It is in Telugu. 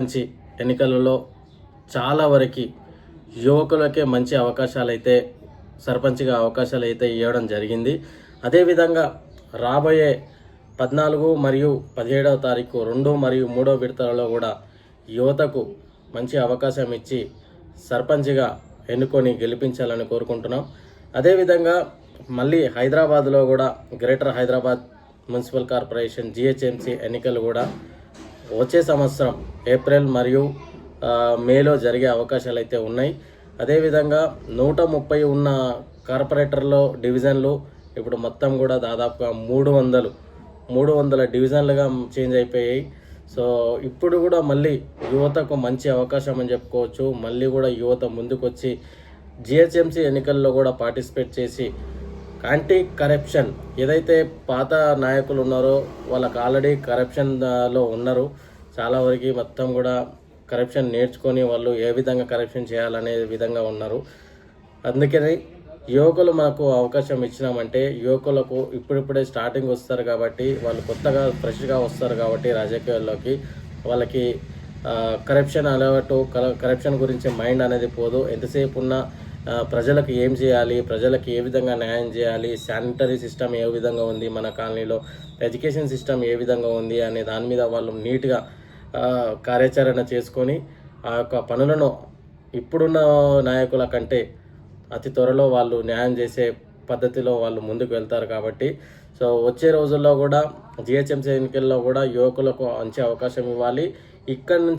మంచి ఎన్నికలలో చాలా వరకు యువకులకే మంచి అవకాశాలు అయితే సర్పంచ్గా అవకాశాలు అయితే ఇవ్వడం జరిగింది. అదేవిధంగా రాబోయే పద్నాలుగు మరియు పదిహేడవ తారీఖు రెండు మరియు మూడో విడతలలో కూడా యువతకు మంచి అవకాశం ఇచ్చి సర్పంచ్గా ఎన్నుకొని గెలిపించాలని కోరుకుంటున్నాం. అదేవిధంగా మళ్ళీ హైదరాబాద్లో కూడా greater Hyderabad municipal corporation GHMC ఎన్నికలు కూడా వచ్చే సంవత్సరం ఏప్రిల్ మరియు మేలో జరిగే అవకాశాలు అయితే ఉన్నాయి. అదేవిధంగా నూట ముప్పై ఉన్న కార్పొరేటర్లో డివిజన్లు ఇప్పుడు మొత్తం కూడా దాదాపుగా మూడు వందలు మూడు వందల డివిజన్లుగా చేంజ్ అయిపోయాయి. సో ఇప్పుడు కూడా మళ్ళీ యువతకు మంచి అవకాశం అని చెప్పుకోవచ్చు. మళ్ళీ కూడా యువత ముందుకొచ్చి జిహెచ్ఎంసీ ఎన్నికల్లో కూడా పార్టిసిపేట్ చేసి యాంటీ కరప్షన్ ఏదైతే పాత నాయకులు ఉన్నారో వాళ్ళకి ఆల్రెడీ కరప్షన్లో ఉన్నారు. చాలా వరకు మొత్తం కూడా కరప్షన్ నేర్చుకొని వాళ్ళు ఏ విధంగా కరప్షన్ చేయాలనే విధంగా ఉన్నారు. అందుకని యువకులు మనకు అవకాశం ఇచ్చినామంటే యువకులకు ఇప్పుడిప్పుడే స్టార్టింగ్ వస్తారు కాబట్టి వాళ్ళు కొత్తగా ఫ్రెష్గా వస్తారు కాబట్టి రాజకీయాల్లోకి వాళ్ళకి కరప్షన్ అలవాటు కరప్షన్ గురించి మైండ్ అనేది పోదు. ఎంతసేపు ఉన్నా ప్రజలకు ఏం చేయాలి? ప్రజలకు ఏ విధంగా న్యాయం చేయాలి? శానిటరీ సిస్టమ్ ఏ విధంగా ఉంది మన కాలనీలో? ఎడ్యుకేషన్ సిస్టమ్ ఏ విధంగా ఉంది అనే దాని మీద వాళ్ళు నీట్గా కార్యాచరణ చేసుకొని ఆ యొక్క పనులను ఇప్పుడున్న నాయకుల కంటే అతి త్వరలో వాళ్ళు న్యాయం చేసే పద్ధతిలో వాళ్ళు ముందుకు వెళ్తారు కాబట్టి. సో వచ్చే రోజుల్లో కూడా జిహెచ్ఎంసీ ఎన్నికల్లో కూడా యువకులకు మంచి అవకాశం ఇవ్వాలి. ఇక్కడ నుంచి